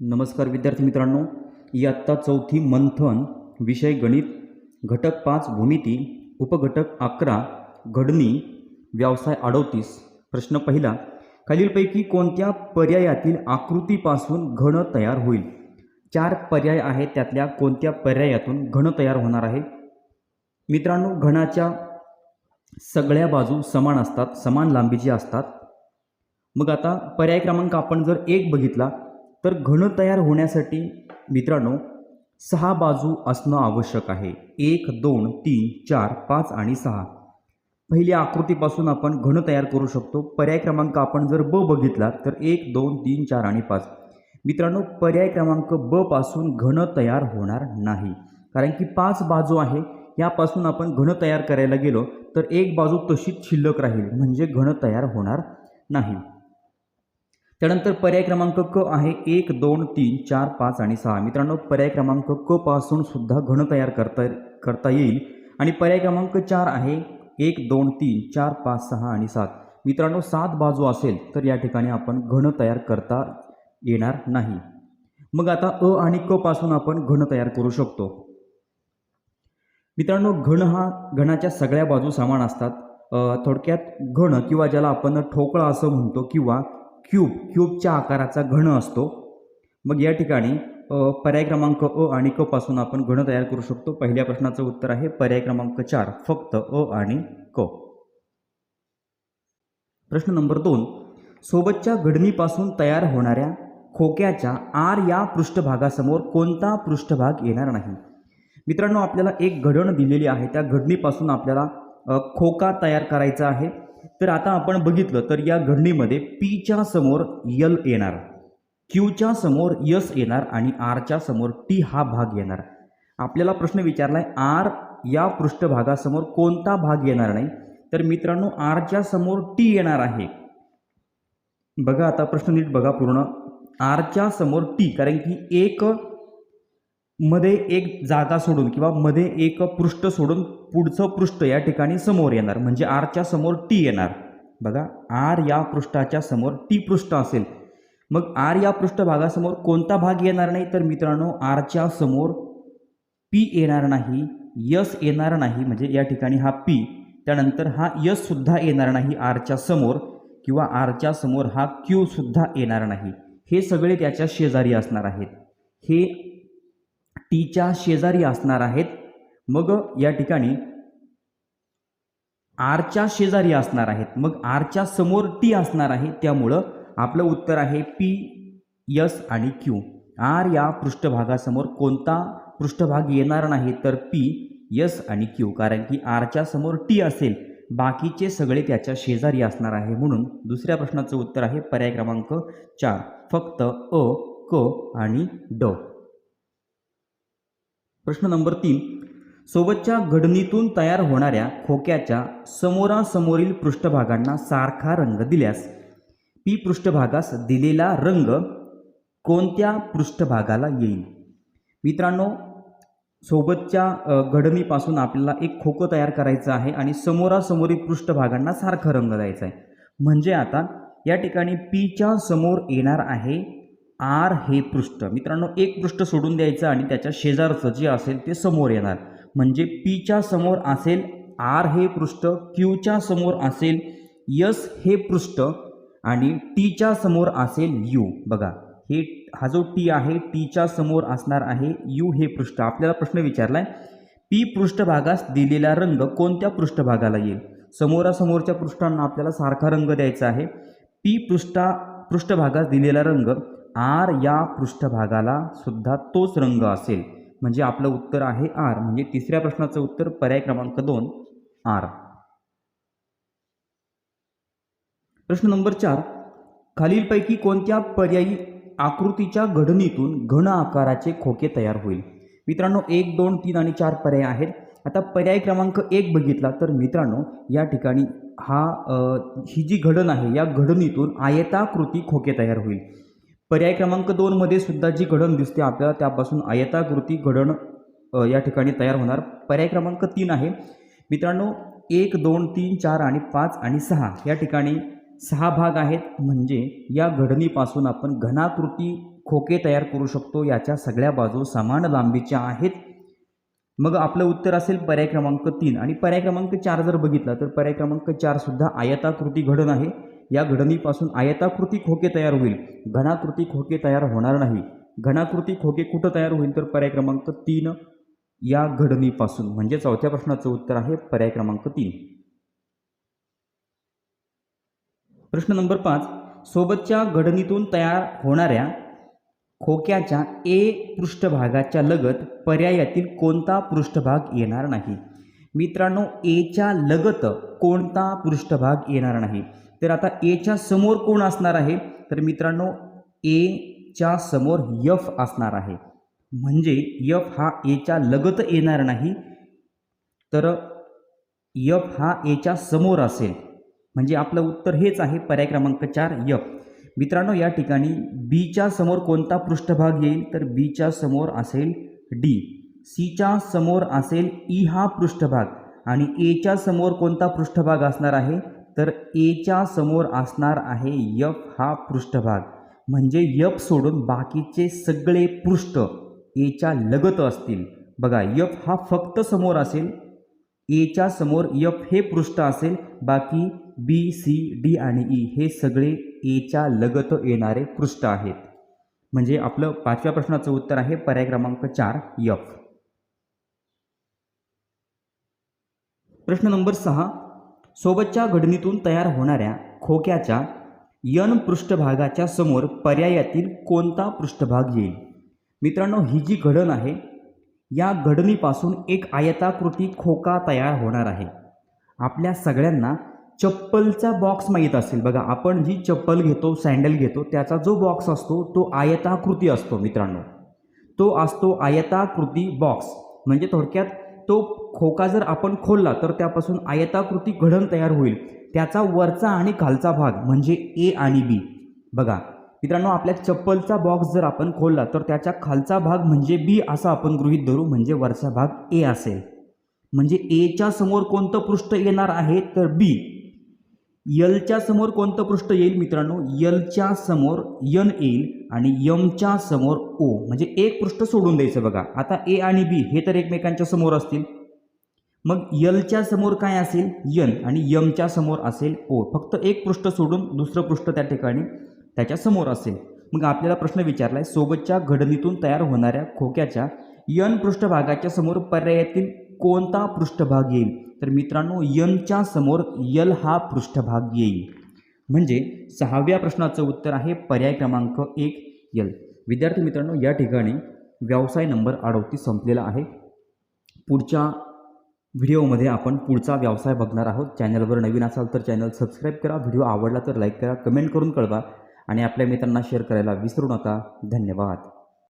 नमस्कार विद्यार्थी मित्रांनो इयत्ता चौथी मंथन विषय गणित घटक पाच भूमिती उपघटक अकरा घडणी व्यवसाय अडोतीस. प्रश्न पहिला खालीलपैकी कोणत्या पर्यायातील आकृतीपासून घन तयार होईल? चार पर्याय आहेत त्यातल्या कोणत्या पर्यायातून घन तयार होणार आहे? मित्रांनो घनाच्या सगळ्या बाजू समान असतात समान लांबीची असतात. मग आता पर्याय क्रमांक आपण जर एक बघितला तर घन तयार होण्यासाठी मित्रांनो सहा बाजू असणं आवश्यक आहे. एक दोन तीन चार पाच आणि सहा. पहिल्या आकृतीपासून आपण घन तयार करू शकतो. पर्याय क्रमांक आपण जर ब बघितला तर एक दोन तीन चार आणि पाच. मित्रांनो पर्याय क्रमांक ब पासून घन तयार होणार नाही. कारण की पाच बाजू आहे यापासून आपण घन तयार करायला गेलो तर एक बाजू तशीच शिल्लक राहील. म्हणजे घन तयार होणार नाही. त्यानंतर पर्याय क्रमांक क आहे. एक दोन तीन चार पाच आणि सहा. मित्रांनो पर्याय क्रमांक क पासून सुद्धा घन तयार करता करता येईल. आणि पर्याय क्रमांक चार आहे. एक दोन तीन चार पाच सहा आणि सात. मित्रांनो सात बाजू असेल तर या ठिकाणी आपण घन तयार करता येणार नाही. मग आता अ आणि क पासून आपण घन तयार करू शकतो. मित्रांनो घन हा घनाच्या सगळ्या बाजू समान असतात. थोडक्यात घन किंवा ज्याला आपण ठोकळा असं म्हणतो किंवा क्यूब क्यूबच्या आकाराचा घन असतो. मग या ठिकाणी पर्याय क्रमांक अ आणि क पासून आपण घन तयार करू शकतो. पहिल्या प्रश्नाचं उत्तर आहे पर्याय क्रमांक चार फक्त अ आणि क. प्रश्न नंबर दोन. सोबतच्या घडणीपासून तयार होणाऱ्या खोक्याच्या आर या पृष्ठभागासमोर कोणता पृष्ठभाग येणार नाही? मित्रांनो आपल्याला एक घडण दिलेली आहे. त्या घडणीपासून आपल्याला खोका तयार करायचा आहे. तर आता आपण बघितलं तर या घडणीमध्ये पीच्या समोर यल येणार क्यूच्या समोर यस येणार आणि आरच्या समोर टी हा भाग येणार. आपल्याला प्रश्न विचारलाय आर या पृष्ठभागासमोर कोणता भाग येणार नाही? तर मित्रांनो आरच्या समोर टी येणार आहे. बघा आता प्रश्न नीट बघा पूर्ण. आरच्या समोर टी कारण की एक मध्ये एक जागा सोडून किंवा मध्ये एक पृष्ठ सोडून पुढचं पृष्ठ या ठिकाणी समोर येणार. म्हणजे आरच्या समोर टी येणार. बघा आर या पृष्ठाच्या समोर टी पृष्ठ असेल. मग आर या पृष्ठभागासमोर कोणता भाग येणार नाही? तर मित्रांनो आरच्या समोर पी येणार नाही यस येणार नाही म्हणजे या ठिकाणी हा पी त्यानंतर हा यस सुद्धा येणार नाही आरच्या समोर किंवा आरच्या समोर हा क्यू सुद्धा येणार नाही. हे सगळे त्याच्या शेजारी असणार आहेत. हे टीच्या शेजारी असणार आहेत. मग या ठिकाणी आरच्या शेजारी असणार आहेत. मग आरच्या समोर टी असणार आहे. त्यामुळं आपलं उत्तर आहे पी यस आणि क्यू. आर या पृष्ठभागासमोर कोणता पृष्ठभाग येणार नाही तर पी यस आणि क्यू. कारण की आरच्या समोर टी असेल बाकीचे सगळे त्याच्या शेजारी असणार आहे. म्हणून दुसऱ्या प्रश्नाचं उत्तर आहे पर्याय क्रमांक चार. फक्त अ क आणि ड. प्रश्न नंबर तीन. सोबतच्या घडणीतून तयार होणाऱ्या खोक्याच्या समोरासमोरील पृष्ठभागांना सारखा रंग दिल्यास पी पृष्ठभागास दिलेला रंग कोणत्या पृष्ठभागाला येईल? मित्रांनो सोबतच्या घडणीपासून आपल्याला एक खोकं तयार करायचं आहे आणि समोरासमोरील पृष्ठभागांना सारखा रंग द्यायचा आहे. म्हणजे आता या ठिकाणी पीच्या समोर येणार आहे आर हे पृष्ठ. मित्रांनो एक पृष्ठ सोडून द्यायचं आणि त्याच्या शेजारचं जे असेल ते समोर येणार. म्हणजे पीच्या समोर असेल आर हे पृष्ठ क्यूच्या समोर असेल यस हे पृष्ठ आणि टीच्या समोर असेल यू. बघा हे हा जो टी आहे टीच्या समोर असणार आहे यू हे पृष्ठ. आपल्याला प्रश्न विचारला आहे पी पृष्ठभागास दिलेला रंग कोणत्या पृष्ठभागाला येईल? समोरासमोरच्या पृष्ठांना आपल्याला सारखा रंग द्यायचा आहे. पी पृष्ठा पृष्ठभागास दिलेला रंग आर या पृष्ठभागाला सुद्धा तोच रंग असेल. म्हणजे आपलं उत्तर आहे आर. म्हणजे तिसऱ्या प्रश्नाचं उत्तर पर्याय क्रमांक दोन आर. प्रश्न नंबर चार. खालीलपैकी कोणत्या पर्यायी आकृतीच्या घडणीतून घन आकाराचे खोके तयार होईल? मित्रांनो एक दोन तीन आणि चार पर्याय आहेत. आता पर्याय क्रमांक एक बघितला तर मित्रांनो या ठिकाणी हा ही जी घडण आहे या घडणीतून आयताकृती खोके तयार होईल. पर्याय क्रमांक दोनमध्ये सुद्धा जी घडण दिसते आपल्याला त्यापासून आयताकृती घडण या ठिकाणी तयार होणार. पर्याय क्रमांक तीन आहे. मित्रांनो एक दोन तीन चार आणि पाच आणि सहा या ठिकाणी सहा भाग आहेत. म्हणजे या घडणीपासून आपण घनाकृती खोके तयार करू शकतो. याच्या सगळ्या बाजू समान लांबीच्या आहेत. मग आपलं उत्तर असेल पर्याय क्रमांक तीन. आणि पर्याय क्रमांक चार जर बघितला तर पर्याय क्रमांक चारसुद्धा आयताकृती घडण आहे. या घडणीपासून आयताकृती खोके तयार होईल. घनाकृती खोके तयार होणार नाही. घनाकृती खोके कुठं तयार होईल तर पर्याय क्रमांक तीन या घडणीपासून. म्हणजे चौथ्या प्रश्नाचं उत्तर आहे पर्याय क्रमांक तीन. प्रश्न नंबर पाच. सोबतच्या घडणीतून तयार होणाऱ्या खोक्याच्या ए पृष्ठभागाच्या लगत पर्यायातील कोणता पृष्ठभाग येणार नाही? मित्रांनो एच्या लगत कोणता पृष्ठभाग येणार नाही? तर आता एच्या समोर कोण असणार आहे? तर मित्रांनो एच्या समोर यफ असणार आहे. म्हणजे यफ हा एच्या लगत येणार नाही. तर यफ हा एच्या समोर असेल. म्हणजे आपलं उत्तर हेच आहे पर्याय क्रमांक चार यफ मित्रांनो या ठिकाणी बीच्या समोर कोणता पृष्ठभाग येईल? तर बीच्या समोर असेल डी सीच्या समोर असेल ई हा पृष्ठभाग. आणि एच्या समोर कोणता पृष्ठभाग असणार आहे? तर एच्या समोर असणार आहे यफ हा पृष्ठभाग. म्हणजे यफ सोडून बाकीचे सगळे पृष्ठ एच्या लगत असतील. बघा यफ हा फक्त समोर असेल एच्या समोर यफ हे पृष्ठ असेल बाकी बी सी डी आणि ई हे सगळे एच्या लगत येणारे पृष्ठ आहेत. म्हणजे आपलं पाचव्या प्रश्नाचं उत्तर आहे पर्याय क्रमांक चार यफ. प्रश्न नंबर सहा सोबतच्या घडणीतून तयार होणाऱ्या खोक्याच्या यन पृष्ठभागाच्या समोर पर्यायातील कोणता पृष्ठभाग येईल? मित्रांनो ही जी घडण आहे या घडणीपासून एक आयताकृती खोका तयार होणार आहे. आपल्या सगळ्यांना चप्पलचा बॉक्स माहीत असेल. बघा आपण जी चप्पल घेतो सँडल घेतो त्याचा जो बॉक्स असतो तो आयताकृती असतो मित्रांनो. तो असतो आयताकृती बॉक्स म्हणजे थोडक्यात तो खोका जर आपण खोलला तर त्यापासून आयताकृती घडण तयार होईल. त्याचा वरचा आणि खालचा भाग म्हणजे ए आणि बी बघा मित्रांनो आपल्या चप्पलचा बॉक्स जर आपण खोलला तर त्याच्या खालचा भाग म्हणजे बी असा आपण गृहीत धरू म्हणजे वरचा भाग ए असेल. म्हणजे एच्या समोर कोणतं पृष्ठ येणार आहे? तर बी यलच्या समोर कोणतं पृष्ठ येईल मित्रांनो? यलच्या समोर यन येईल आणि यमच्या समोर ओ. म्हणजे एक पृष्ठ सोडून द्यायचं बघा. आता ए आणि बी हे तर एकमेकांच्या समोर असतील. मग यलच्या समोर काय असेल? यन. आणि यमच्या समोर असेल ओ. फक्त एक पृष्ठ सोडून दुसरं पृष्ठ त्या ठिकाणी त्याच्यासमोर असेल. मग आपल्याला प्रश्न विचारला आहे सोबतच्या घडणीतून तयार होणाऱ्या खोक्याच्या यन पृष्ठभागाच्या समोर पर्यायातील कोणता पृष्ठभाग येईल? तर मित्रांनो यमच्या समोर यल हा पृष्ठभाग येईल. म्हणजे सहाव्या प्रश्नाचं उत्तर आहे पर्याय क्रमांक एक यल. विद्यार्थी मित्रांनो या ठिकाणी व्यवसाय नंबर अडोतीस संपलेला आहे. पुढच्या व्हिडिओमध्ये आपण पुढचा व्यवसाय बघणार आहोत. चॅनलवर नवीन असाल तर चॅनल सबस्क्राईब करा. व्हिडिओ आवडला तर लाईक करा कमेंट करून कळवा आणि आपल्या मित्रांना शेअर करायला विसरू नका. धन्यवाद.